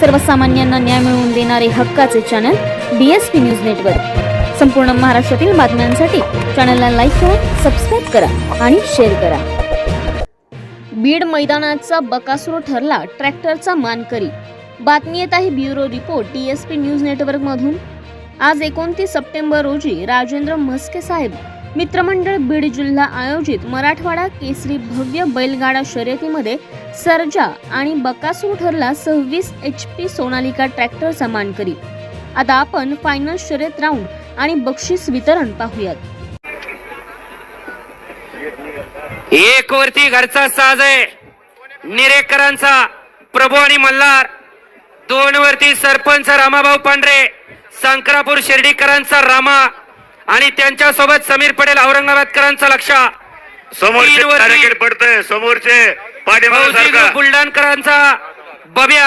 सर्वसामान्यांना न्याय मिळवून देणारे हक्काचे channel D S P news network संपूर्ण महाराष्ट्रातील बातम्यांसाठी चॅनलला लाईक करा सबस्क्राईब करा आणि शेअर करा. बीड मैदानाचा बकासूर ठरला ट्रॅक्टरचा मानकरी. बातमी येत आहे bureau report T S P news network मधून. आज एकोणतीस सप्टेंबर रोजी राजेंद्र म्हस्के साहेब मित्रमंडळ बीड जिल्हा आयोजित मराठवाडा केसरी भव्य बैलगाडा शर्यतीमध्ये सर्जा आणि बकासूर ठरला सव्वीस एच पी सोनालिका समान करी. आता आपण फायनल शर्यत राऊंड आणि बक्षीस वितरण पाहूयात. एक वरती घरचा साज आहे. निरेकरांचा प्रभू आणि मल्हार. दोन वरती सरपंच रामाभाऊ पांढरे संक्रापूर शिर्डीकरांचा रामा आणि त्यांच्यासोबत समीर पटेल औरंगाबादकरांचा लक्षा समोरचे पडतंय. समोरचे ग्रुप बुलढाणकरांचा बब्या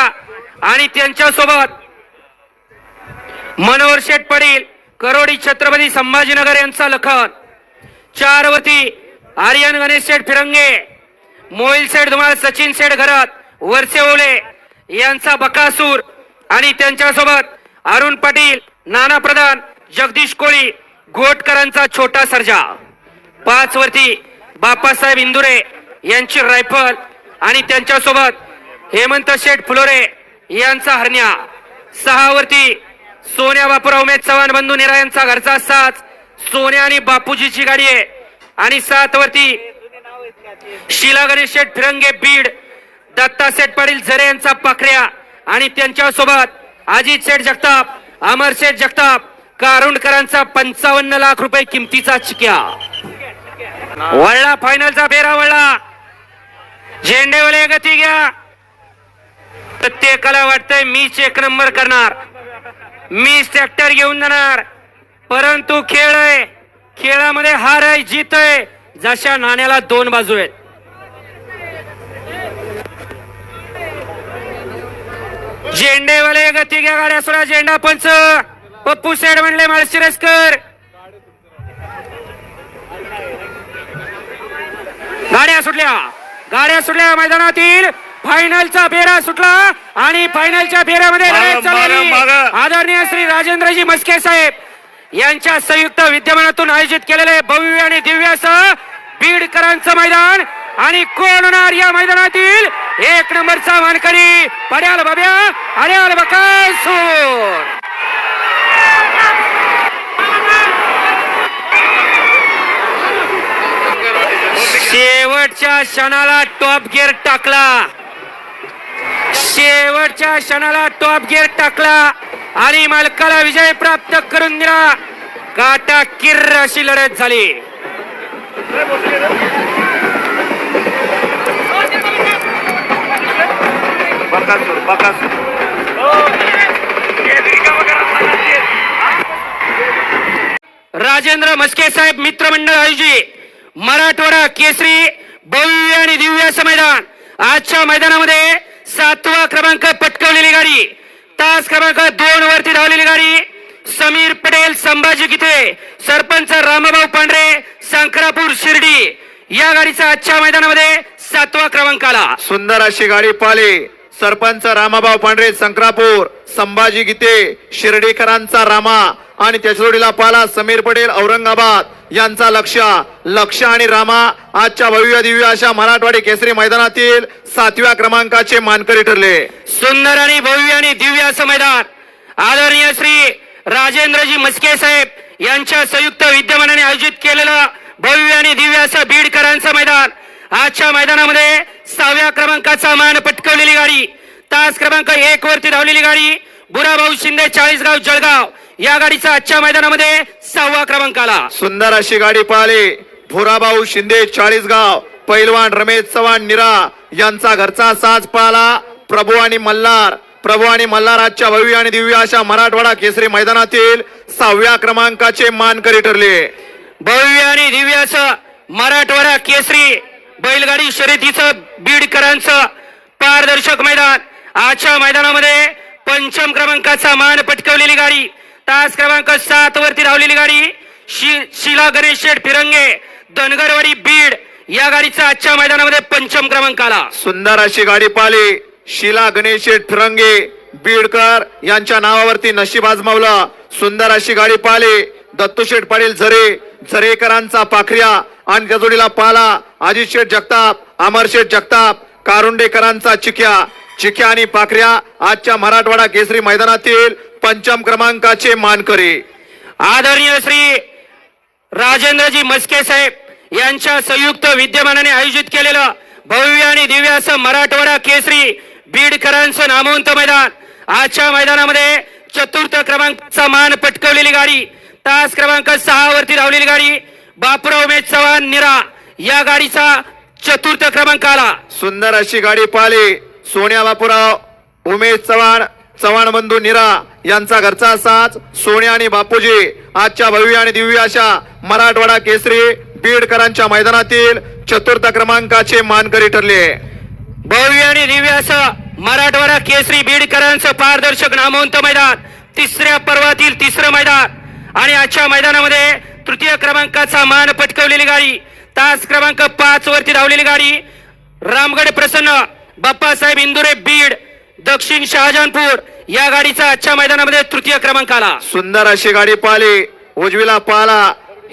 आणि त्यांच्यासोबत मनोहर शेठ पडील करोडी छत्रपती संभाजीनगर यांचा लखन. चार वरती आर्यन गणेश शेठ फिरंगे मोहिल शेठ धुमाळ सचिन शेठ घरात वरसे ओले यांचा बकासूर आणि त्यांच्यासोबत अरुण पाटील नाना प्रधान जगदीश कोळी घोटकरांचा छोटा सर्जा. पाच वरती बापासाहेब इंदुरे यांची रायफल आणि त्यांच्यासोबत हेमंत शेठ फुलोरे यांचा हरण्या. सहावरती सोन्या बापूराव उमेद चव्हाण बंधू निरा यांचा घरचा साथ सोन्या आणि बापूजीची गाडी आहे. आणि सात वरती शिला गणेश शेठ फिरंगे बीड दत्ता शेठ पाटील झरे यांचा पाखऱ्या. आणि त्यांच्यासोबत अजित शेठ जगताप अमर शेठ जगताप कारुंडकरांचा पंचावन्न लाख रुपये किमतीचा चिक्या. वळला फायनलचा फेरा वळला. झेंडेवाले गती घ्या. प्रत्येकाला वाटतंय मीच एक नंबर करणार. मीच ट्रॅक्टर घेऊन जाणार. परंतु खेळ आहे. खेळामध्ये हार आहे जीत आहे. जशा नाण्याला दोन बाजू आहेत. झेंडेवाले गती घ्या गाड्या सोडा. झेंडा पंच. पप्पू सेड म्हणले माळशिरसकर. गाड्या सुटल्या. गाड्या सुटल्या मैदानातील. फायनलचा फेरा सुटला आणि फायनलच्या फेऱ्यामध्ये. आदरणीय श्री राजेंद्रजी मस्के साहेब यांच्या संयुक्त विद्यमानातून आयोजित केलेले भव्य आणि दिव्य असं बीडकरांचं मैदान आणि कोण होणार या मैदानातील एक नंबरचा मानकरी पड्याल बाब्या अड्याल बकासूर. शेवटच्या क्षणाला टॉप गिअर टाकला. शेवटच्या क्षणाला टॉप गिअर टाकला आणि मालकाला विजय प्राप्त करून दिला. काटा किर्र अशी लढत झाली. राजेंद्र मस्के साहेब मित्रमंडळ आयोजित मराठवाडा केसरी भव्य आणि दिव्य असं मैदान. आजच्या मैदानामध्ये सातवा क्रमांक पटकवलेली गाडी. तास क्रमांक दोन वरती धावलेली गाडी. समीर पटेल संभाजी गीते सरपंच रामभाऊ पांढरे संक्रापूर शिर्डी. या गाडीचा आजच्या मैदानामध्ये सातवा क्रमांक आला. सुंदर अशी गाडी पाली सरपंच रामाभाऊ पांढरे संक्रापूर. संभाजी गीते शिर्डीकरांचा रामा. आणि त्याच्या जोडीला पाला समीर पटेल औरंगाबाद यांचा लक्ष. लक्ष आणि रामा आजच्या भव्य दिव्य अशा मराठवाडी केसरी मैदानातील सातव्या क्रमांकाचे मानकरी ठरले. सुंदर आणि भव्य आणि दिव्य असं मैदान. आदरणीय श्री राजेंद्रजी मस्के साहेब यांच्या संयुक्त विद्यमानाने आयोजित केलेलं भव्य आणि दिव्य असं बीडकरांचं मैदान. आजच्या मैदानामध्ये सहाव्या क्रमांकाचा मान पटकवलेली गाडी. तास क्रमांक एक वरती धावलेली गाडी. बुराभाऊ शिंदे चाळीसगाव जळगाव. या गाडीचा आजच्या मैदानामध्ये सहावा क्रमांक आला सुंदर अशी गाडी पाहिली भुराभाऊ शिंदे चाळीसगाव पैलवान रमेश चव्हाण निरा यांचा घरचा साज पाला प्रभू आणि मल्हार. प्रभू आणि मल्हार आजच्या भव्य आणि दिव्य अशा मराठवाडा केसरी मैदानातील सहाव्या क्रमांकाचे मानकरी ठरले. भव्य आणि दिव्य असं मराठवाडा केसरी बैलगाडी शर्यतीचं बीडकरांचं पारदर्शक मैदान. आजच्या मैदानामध्ये पंचम क्रमांकाचा मान पटकवलेली गाडी तास क्रमांक सात वरती धावलेली गाडी शि- शिला गणेश शेठ फिरंगे धनगरवाडी बीड या गाडीचा आजच्या मैदानामध्ये पंचम क्रमांक आला. सुंदर अशी गाडी पाहिली. शिला गणेश फिरंगे बीडकर यांच्या नावावरती नशीब आजमावलं. सुंदर अशी गाडी पाहिली. दत्तूशेठ पाटील झरे झरेकरांचा पाखऱ्या आणि त्या जोडीला पाला. अजित शेठ जगताप अमर शेठ जगताप कारुंडेकरांचा चिक्या चिक्या आणि पाखऱ्या आजच्या मराठवाडा केसरी मैदानातील पंचम क्रमांकाचे मानकरी. आदरणीय श्री राजेंद्रजी मस्के साहेब यांच्या संयुक्त विद्यमानाने आयोजित केलेलं भव्य आणि दिव्य असं मराठवाडा केसरी बीडकरांचं नामवंत मैदान. आजच्या मैदानामध्ये चतुर्थ क्रमांकाचा मान पटकवलेली गाडी तास क्रमांक सहा वरती धावलेली गाडी बापराव उमेश चव्हाण निरा या गाडीचा चतुर्थ क्रमांक आला. सुंदर अशी गाडी पाहिली. सोन्या बापूराव उमेश चव्हाण चव्हाण बंधू निरा यांचा घरचा साथ सोने आणि बापूजी आजच्या भव्य आणि दिव्य अशा मराठवाडा केसरी बीडकरांच्या मैदानातील चतुर्थ क्रमांकाचे मानकरी ठरले. भव्य आणि दिव्य असं मराठवाडा केसरी बीडकरांचं पारदर्शक नामवंत मैदान तिसऱ्या पर्वातील तिसरं मैदान. आणि आजच्या मैदानामध्ये तृतीय क्रमांकाचा मान पटकवलेली गाडी तास क्रमांक पाच वरती धावलेली गाडी. रामगड प्रसन्न बाप्पासाहेब इंदुरे बीड. दक्षिण शहाजहानपूर या गाडीचा आजच्या मैदानामध्ये तृतीय क्रमांक आला. सुंदर अशी गाडी पाहिली. उजवीला पाला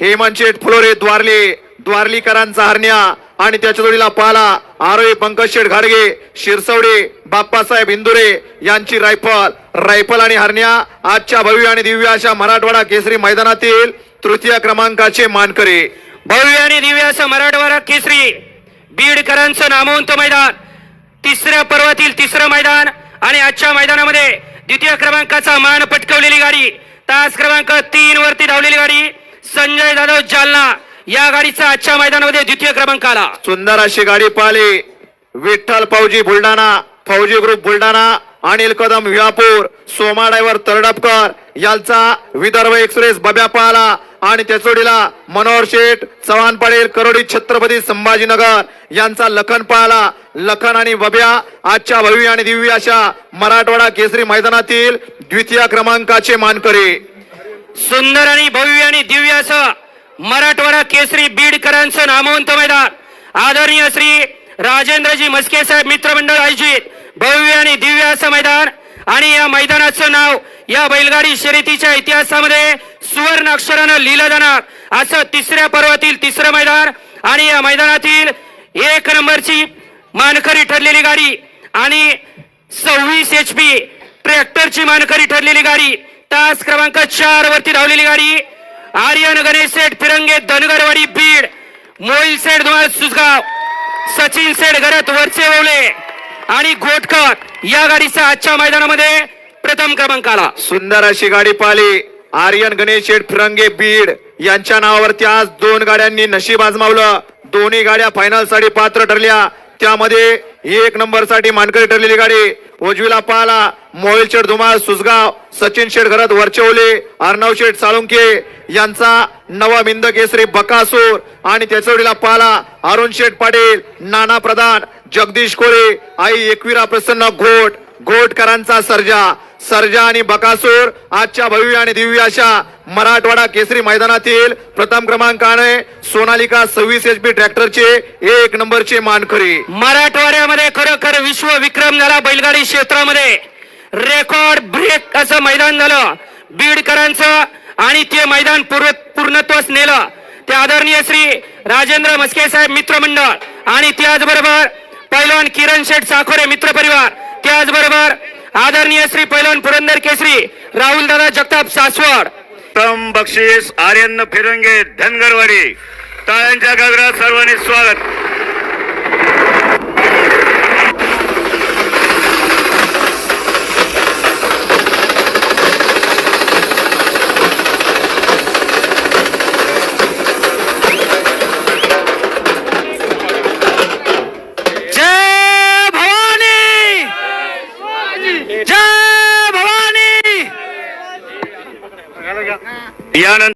हेमंत शेठ फुलोरे द्वारली द्वारलीकरांचा हरण्या आणि त्याच्या जोडीला पाला. आरोही पंकज शेठ घाडगे शिरसवडे बाप्पासाहेब इंदुरे यांची रायफल रायफल आणि हरण्या. आजच्या भव्य आणि दिव्य अशा मराठवाडा केसरी मैदानातील तृतीय क्रमांकाचे मानकरी. भव्य आणि दिव्य असं मराठवाडा केसरी बीडकरांचं नामवंत मैदान. तिसऱ्या पर्वातील तिसरं मैदान आणि आजच्या मैदानामध्ये द्वितीय क्रमांकाचा मान पटकवलेली गाडी तास क्रमांक तीन वरती धावलेली गाडी संजय जाधव जालना या गाडीचा आजच्या मैदानामध्ये द्वितीय क्रमांक आला. सुंदर अशी गाडी पाहिली विठ्ठल फौजी बुलढाणा फौजी ग्रुप बुलढाणा अनिल कदम विहापूर सोमा ड्रायव्हर तरडपकर यांचा विदर्भ एक्सप्रेस बब्या पाहला आणि त्याचोडीला मनोहर शेठ चव्हाण पाटील करोडी छत्रपती संभाजीनगर यांचा लखन पाहला लखन आणि बब्या आजच्या भव्य आणि दिव्य अशा मराठवाडा केसरी मैदानातील द्वितीय क्रमांकाचे मानकरी. सुंदर आणि भव्य आणि दिव्य असं मराठवाडा केसरी बीडकरांचं नामवंत मैदान. आदरणीय श्री राजेंद्रजी मस्के साहेब मित्रमंडळ आयोजित भव्य आणि दिव्य असं मैदान. आणि या मैदानाचं नाव या बैलगाडी शर्यतीच्या इतिहासामध्ये सुवर्ण अक्षरानं लिहिलं जाणार. असं तिसऱ्या पर्वातील तिसरं मैदान. आणि या मैदानातील एक नंबरची मानकरी ठरलेली गाडी आणि सव्वीस एच पी ट्रॅक्टरची मानकरी ठरलेली गाडी. तास क्रमांक चार वरती धावलेली गाडी. आर्यन गणेश सेठ फिरंगे धनगरवाडी बीड. मोईल सेठ धुमाळ सुसगाव सचिन सेठ घरात वरचे ओवले. आणि घोटकर या गाडीचा आजच्या मैदानामध्ये प्रथम क्रमांक आला. सुंदर अशी गाडी पाहिली. आर्यन गणेश शेठ फिरंगे बीड यांच्या नावावरती आज दोन गाड्यांनी नशीब आजमावलं. दोन्ही गाड्या फायनलसाठी पात्र ठरल्या. त्यामध्ये एक नंबरसाठी मानकरी ठरलेली गाडी. उजवीला पाहला मोहिल शेठ धुमाळ सुसगाव सचिन शेठ घरात वरचेवले अर्णव शेठ साळुंके यांचा नवा मिंद केसरी बकासूर आणि त्याचवडीला पाहला अरुण शेठ पाटील नाना प्रधान जगदीश कोळे आई एकविरा प्रसन्न घोट घोटकरांचा सर्जा. सर्जा आणि बकासूर आजच्या भव्य आणि दिव्य अशा मराठवाडा केसरी मैदानातील प्रथम क्रमांकाने सोनालिका सव्वीस एच पी ट्रॅक्टरचे एक नंबरचे मानकरी. मराठवाड्यामध्ये खरोखर विश्व विक्रम झाला बैलगाडी क्षेत्रामध्ये. रेकॉर्ड ब्रेक असं मैदान झालं. बीडकरांचं आणि ते मैदान पूर्ण पूर्णत्वास नेलं. ते आदरणीय श्री राजेंद्र मस्के साहेब मित्रमंडळ आणि त्याचबरोबर पैलवान किरण शेठ साखोरे मित्र परिवार त्याचबरोबर आदरणीय श्री पैलवान पुरंदर केसरी राहुल दादा जगताप सासवड. उत्तम बक्षीस आर्यन फिरंगे धनगरवाडी. टाळ्यांच्या गजरात सर्वांनी स्वागत.